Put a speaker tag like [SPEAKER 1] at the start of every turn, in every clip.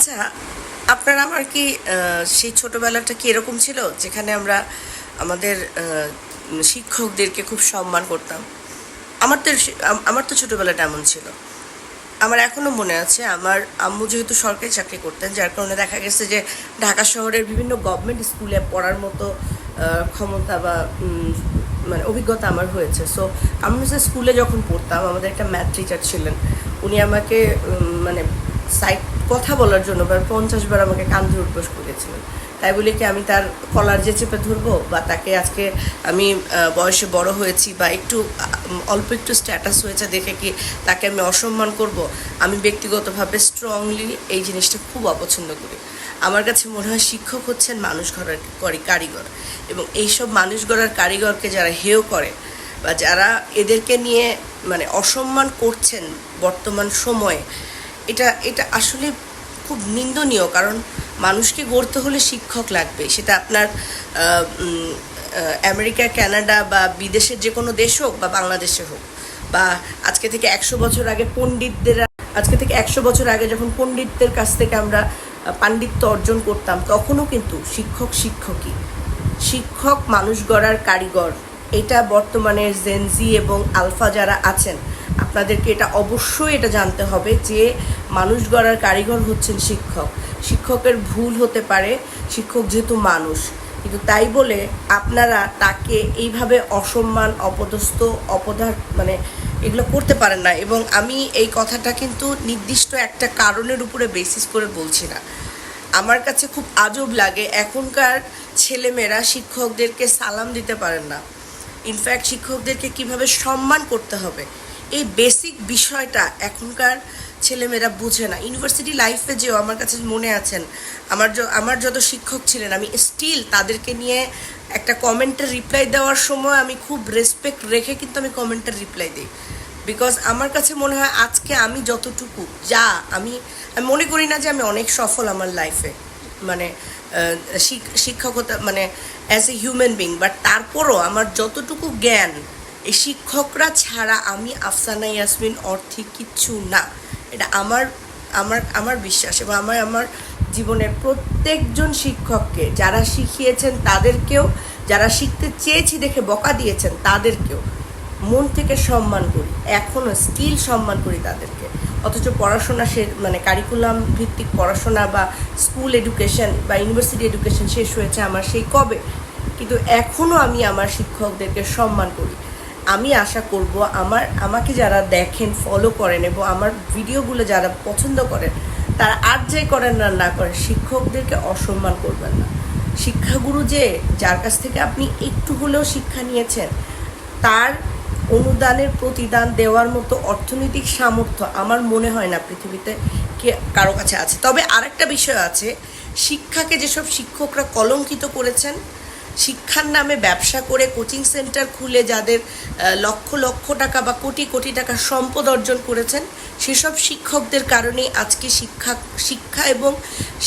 [SPEAKER 1] আচ্ছা আপনার আমার কি সেই ছোটবেলাটা কি এরকম ছিল যেখানে আমরা আমাদের শিক্ষকদেরকে খুব সম্মান করতাম? আমার তো আমার তো ছোটবেলাটা এমন ছিল। আমার এখনও মনে আছে, আমার আম্মু যেহেতু সরকারি চাকরি করতেন, যার কারণে দেখা গেছে যে ঢাকা শহরের বিভিন্ন গভর্নমেন্ট স্কুলে পড়ার মতো ক্ষমতা বা মানে অভিজ্ঞতা আমার হয়েছে। সো আমি যে স্কুলে যখন পড়তাম, আমাদের একটা ম্যাথ টিচার ছিলেন। উনি আমাকে মানে সাইড কথা বলার জন্য বা পঞ্চাশ বার আমাকে কান ধরে করেছিলেন তাই বলে কি আমি তার কলার যে চেপে ধরবো বা তাকে আজকে আমি বয়সে বড় হয়েছি বা একটু অল্প একটু স্ট্যাটাস হয়েছে দেখে কি তাকে আমি অসম্মান করব, আমি ব্যক্তিগতভাবে স্ট্রংলি এই জিনিসটা খুব অপছন্দ করি। আমার কাছে মনে হয় শিক্ষক হচ্ছেন মানুষ গড়ার করি- কারিগর। এবং এইসব মানুষ গড়ার কারিগরকে যারা হেয় করে বা যারা এদেরকে নিয়ে মানে অসম্মান করছেন বর্তমান সময়ে, এটা এটা আসলে খুব নিন্দনীয়, কারণ মানুষকে গড়তে হলে শিক্ষক লাগবে। সেটা আপনার আমেরিকা, কানাডা বা বিদেশের যে কোনো দেশ হোক বা বাংলাদেশে হোক, বা আজকে থেকে একশো বছর আগে পণ্ডিতদের, আজকে থেকে একশো বছর আগে যখন পণ্ডিতদের কাছ থেকে আমরা পাণ্ডিত্য অর্জন করতাম, তখনও কিন্তু শিক্ষক শিক্ষকই। শিক্ষক মানুষ গড়ার কারিগর, এটা বর্তমানে জেনজি এবং আলফা যারা আছেন আপনাদেরকে এটা অবশ্যই এটা জানতে হবে যে মানুষ গড়ার কারিগর হচ্ছেন শিক্ষক। শিক্ষকের ভুল হতে পারে, শিক্ষক যেহেতু মানুষ। কিন্তু তাই বলে আপনারা তাকে এইভাবে অসম্মান, অপদস্থ, অপদার মানে এগুলো করতে পারেন না। এবং আমি এই কথাটা কিন্তু নির্দিষ্ট একটা কারণের উপরে বেসিস করে বলছি না। আমার কাছে খুব আজব লাগে, এখনকার ছেলেমেয়েরা শিক্ষকদেরকে সালাম দিতে পারেন না। ইনফ্যাক্ট শিক্ষকদেরকে কীভাবে সম্মান করতে হবে? এই বেসিক বিষয়টা এখনকার ছেলেমেয়েরা বুঝে না। ইউনিভার্সিটি লাইফে যেও আমার কাছে মনে আছেন, আমার আমার যত শিক্ষক ছিলেন, আমি স্টিল তাদেরকে নিয়ে একটা কমেন্টের রিপ্লাই দেওয়ার সময় আমি খুব রেসপেক্ট রেখে কিন্তু আমি কমেন্টের রিপ্লাই দিই। বিকজ আমার কাছে মনে হয় আজকে আমি যতটুকু যা আমি আমি মনে করি না যে আমি অনেক সফল আমার লাইফে মানে শিক্ষকতা মানে as a human being but তারপরও আমার যতটুকু জ্ঞান এই শিক্ষকরা ছাড়া আমি আফসানা ইয়াসমিন অর্থে কিচ্ছু না। এটা আমার আমার আমার বিশ্বাস এবং আমার আমার জীবনের প্রত্যেকজন শিক্ষককে যারা শিখিয়েছেন তাদেরকেও, যারা শিখতে চেয়েছি দেখে বকা দিয়েছেন তাদেরকেও মন থেকে সম্মান করি এখনও স্টিল সম্মান করি তাদেরকে। অথচ পড়াশোনা সে মানে কারিকুলাম ভিত্তিক পড়াশোনা বা স্কুল এডুকেশন বা ইউনিভার্সিটি এডুকেশন শেষ হয়েছে আমার সেই কবে? কিন্তু এখনও আমি আমার শিক্ষকদেরকে সম্মান করি। আমি আশা করব আমার, আমাকে যারা দেখেন ফলো করেন এবং আমার ভিডিওগুলো যারা পছন্দ করেন, তারা আর যাই করেন না না করেন, শিক্ষকদেরকে অসম্মান করবেন না। শিক্ষাগুরু যে, যার কাছ থেকে আপনি একটু হলেও শিক্ষা নিয়েছেন, তার অনুদানের প্রতিদান দেওয়ার মতো অর্থনৈতিক সামর্থ্য আমার মনে হয় না পৃথিবীতে কে, কারও কাছে আছে। তবে আরেকটা বিষয় আছে, শিক্ষাকে যেসব শিক্ষকরা কলঙ্কিত করেছেন শিক্ষার নামে ব্যবসা করে কোচিং সেন্টার খুলে যাদের লক্ষ লক্ষ টাকা বা কোটি কোটি টাকা সম্পদ অর্জন করেছেন, সেসব শিক্ষকদের কারণেই আজকে শিক্ষা শিক্ষা এবং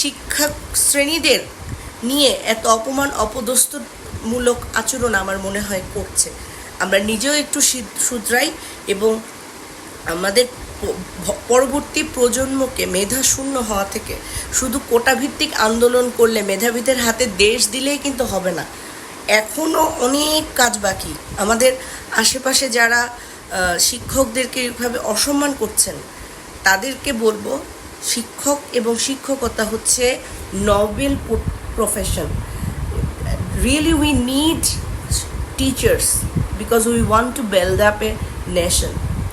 [SPEAKER 1] শিক্ষা শ্রেণীদের নিয়ে এত অপমান, অপদস্থমূলক আচরণ আমার মনে হয় করছে। আমরা নিজেও একটু শুধরাই এবং আমাদের পরবর্তী প্রজন্মকে মেধা শূন্য হওয়া থেকে শুধু কোটাভিত্তিক আন্দোলন করলে মেধাবীদের হাতে দেশ দিলেই কিন্তু হবে না। এখনও অনেক কাজ বাকি। আমাদের আশেপাশে যারা শিক্ষকদেরকে এইভাবে অসম্মান করছেন, তাদেরকে বলব শিক্ষক এবং শিক্ষকতা হচ্ছে noble profession really we need teachers because we want to build up a nation